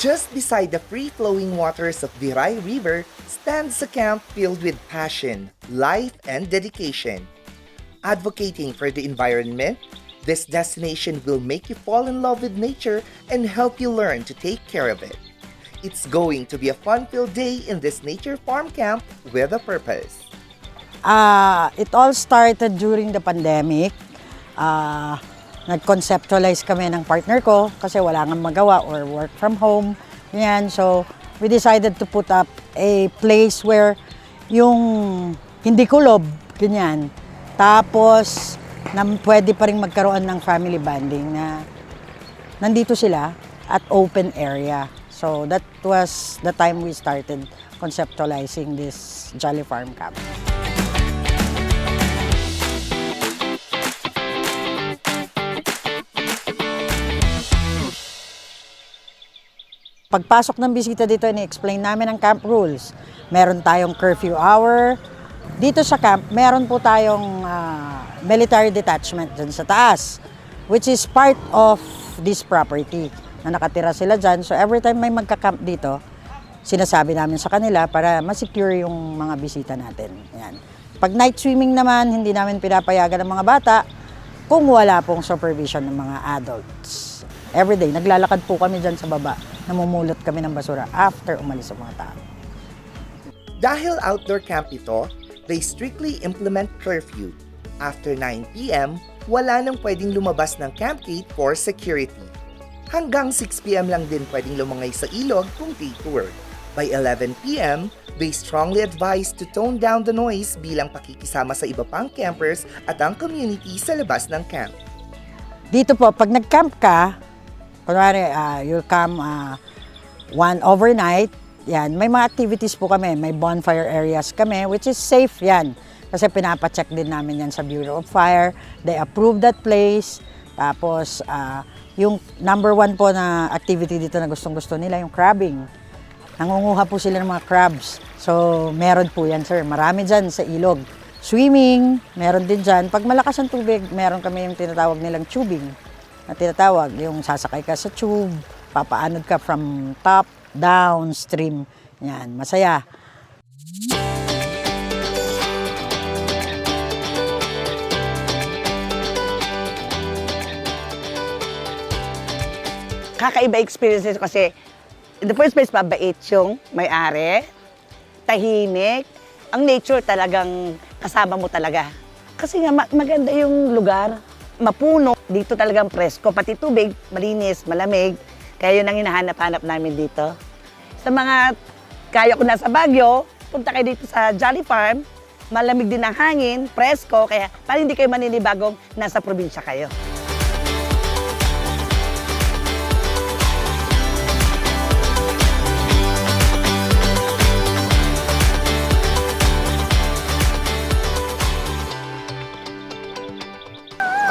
Just beside the free-flowing waters of Viray River stands a camp filled with passion, life, and dedication. Advocating for the environment, this destination will make you fall in love with nature and help you learn to take care of it. It's going to be a fun-filled day in this nature farm camp with a purpose. Ah, it all started during the pandemic. Ah, nag-conceptualize kami ng partner ko kasi wala nga magawa or work from home. Yan. So, we decided to put up a place where yung hindi kulob, ganyan. Tapos, na pwede pa rin magkaroon ng family bonding na nandito sila at open area. So, that was the time we started conceptualizing this Jolly Farm Camp. Pagpasok ng bisita dito, ni-explain namin ang camp rules. Meron tayong curfew hour. Dito sa camp, meron po tayong ah, military detachment dyan sa taas, which is part of this property na nakatira sila dyan. So every time may magka-camp dito, sinasabi namin sa kanila para ma-secure yung mga bisita natin. Yan. Pag night swimming naman, hindi namin pinapayagan ng mga bata kung wala pong supervision ng mga adults. Everyday, naglalakad po kami dyan sa baba. Namumulot kami ng basura after umalis ang mga tao. Dahil outdoor camp ito, they strictly implement curfew. After 9 p.m., wala nang pwedeng lumabas ng camp gate for security. Hanggang 6 p.m. lang din pwedeng lumangay sa ilog kung day tour. By 11 p.m., they strongly advise to tone down the noise bilang pakikisama sa iba pang campers at ang community sa labas ng camp. Dito po, pag nag-camp ka, kunwari, ah, you'll come ah, one overnight, yan, may mga activities po kami. May bonfire areas kami, which is safe yan. Kasi pinapacheck din namin yan sa Bureau of Fire. They approve that place. Tapos, ah, yung number one po na activity dito na gustong-gusto nila, yung crabbing. Nangunguha po sila ng mga crabs. So, meron po yan, sir. Marami dyan sa ilog. Swimming, meron din dyan. Pag malakas ang tubig, meron kami yung tinatawag nilang tubing. Na tinatawag, yung sasakay ka sa tube, papaanod ka from top, down, stream. Yan, masaya. kakaiba experiences kasi in the first place, mabait yung may-ari, tahimik, ang nature talagang kasama mo talaga. Kasi nga ma- maganda yung lugar, mapuno, dito talagang presko, pati tubig, malinis, malamig. Kaya yun ang hinahanap-hanap namin dito. Sa mga kaya ko nasa Baguio, punta kayo dito sa Jolly Farm, malamig din ang hangin, presko, kaya para hindi kayo maninibagong nasa probinsya kayo.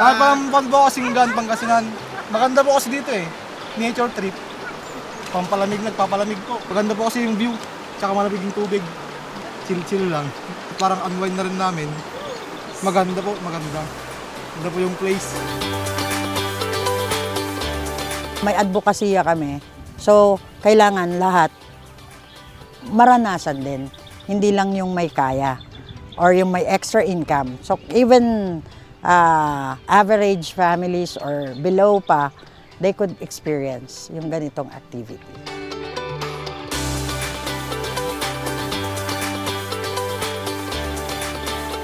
Ah, pang pang po kasing gan, Pangasinan. Maganda po kasi dito eh. Nature trip. Pampalamig, nagpapalamig po. Maganda po kasi yung view. Tsaka malamig yung tubig. Chill-chill lang. Parang unwind na rin namin. Maganda po, maganda. Maganda po yung place. May advokasya kami. So, kailangan lahat maranasan din. Hindi lang yung may kaya or yung may extra income. So, even ah, average families or below pa, they could experience yung ganitong activity.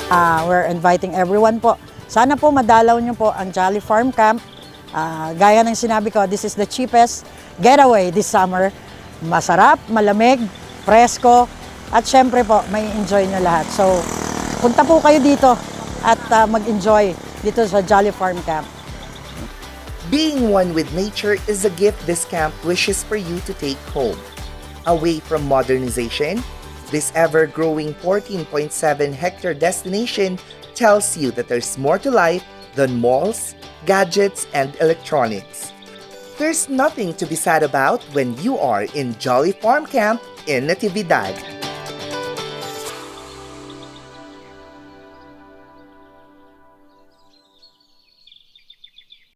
Ah, we're inviting everyone po. Sana po madalaw niyo po ang Jolly Farm Camp. Ah, gaya ng sinabi ko, this is the cheapest getaway this summer. Masarap, malamig, presko, at syempre po, may enjoy nyo lahat. So, punta po kayo dito at ah, mag-enjoy dito sa Jolly Farm Camp. Being one with nature is a gift this camp wishes for you to take home. Away from modernization, this ever growing 14.7 hectare destination tells you that there's more to life than malls, gadgets, and electronics. There's nothing to be sad about when you are in Jolly Farm Camp in Natividad.